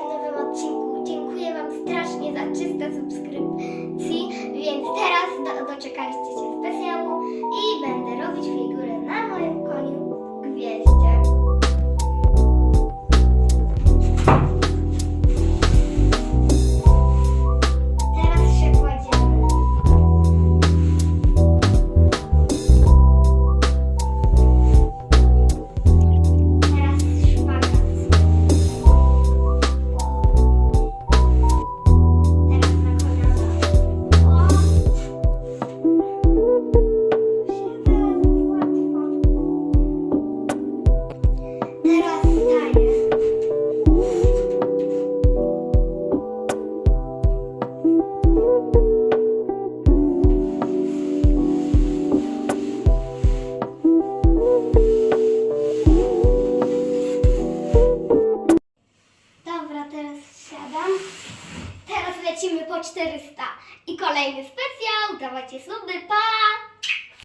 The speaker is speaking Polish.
w nowym odcinku. Dziękuję Wam strasznie za 300 subskrypcji, więc teraz do, doczekaliście Dobra, teraz siadam. Teraz lecimy po 400. I kolejny specjał. Dawajcie suby, pa!